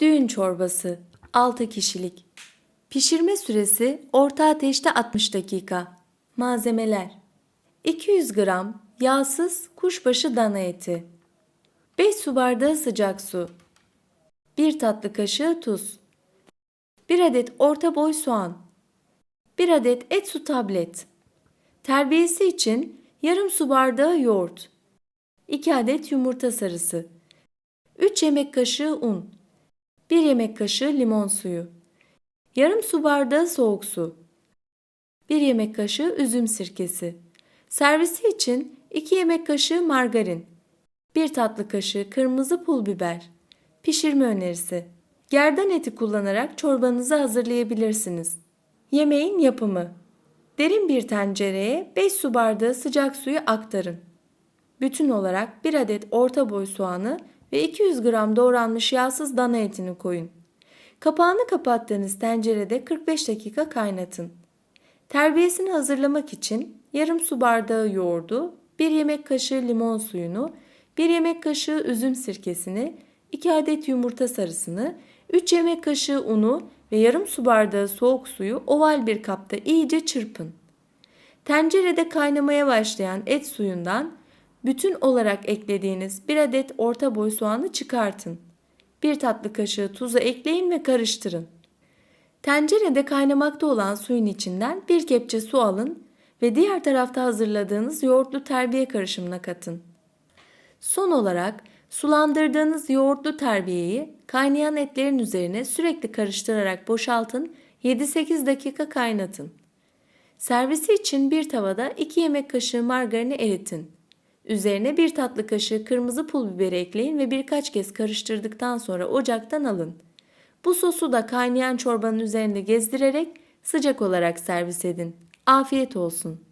Düğün çorbası 6 kişilik. Pişirme süresi orta ateşte 60 dakika. Malzemeler 200 gram yağsız kuşbaşı dana eti. 5 su bardağı sıcak su. 1 tatlı kaşığı tuz. 1 adet orta boy soğan. 1 adet et su tablet. Terbiyesi için yarım su bardağı yoğurt. 2 adet yumurta sarısı. 3 yemek kaşığı un. 1 yemek kaşığı limon suyu. Yarım su bardağı soğuk su. 1 yemek kaşığı üzüm sirkesi. Servisi için 2 yemek kaşığı margarin. 1 tatlı kaşığı kırmızı pul biber. Pişirme önerisi. Gerdan eti kullanarak çorbanızı hazırlayabilirsiniz. Yemeğin yapımı. Derin bir tencereye 5 su bardağı sıcak suyu aktarın. Bütün olarak 1 adet orta boy soğanı ve 200 gram doğranmış yağsız dana etini koyun. Kapağını kapattığınız tencerede 45 dakika kaynatın. Terbiyesini hazırlamak için yarım su bardağı yoğurdu, 1 yemek kaşığı limon suyunu, 1 yemek kaşığı üzüm sirkesini, 2 adet yumurta sarısını, 3 yemek kaşığı unu ve yarım su bardağı soğuk suyu oval bir kapta iyice çırpın. Tencerede kaynamaya başlayan et suyundan bütün olarak eklediğiniz 1 adet orta boy soğanı çıkartın. 1 tatlı kaşığı tuzu ekleyin ve karıştırın. Tencerede kaynamakta olan suyun içinden bir kepçe su alın ve diğer tarafta hazırladığınız yoğurtlu terbiye karışımına katın. Son olarak sulandırdığınız yoğurtlu terbiyeyi kaynayan etlerin üzerine sürekli karıştırarak boşaltın 7-8 dakika kaynatın. Servisi için bir tavada 2 yemek kaşığı margarini eritin. Üzerine bir tatlı kaşığı kırmızı pul biberi ekleyin ve birkaç kez karıştırdıktan sonra ocaktan alın. Bu sosu da kaynayan çorbanın üzerinde gezdirerek sıcak olarak servis edin. Afiyet olsun.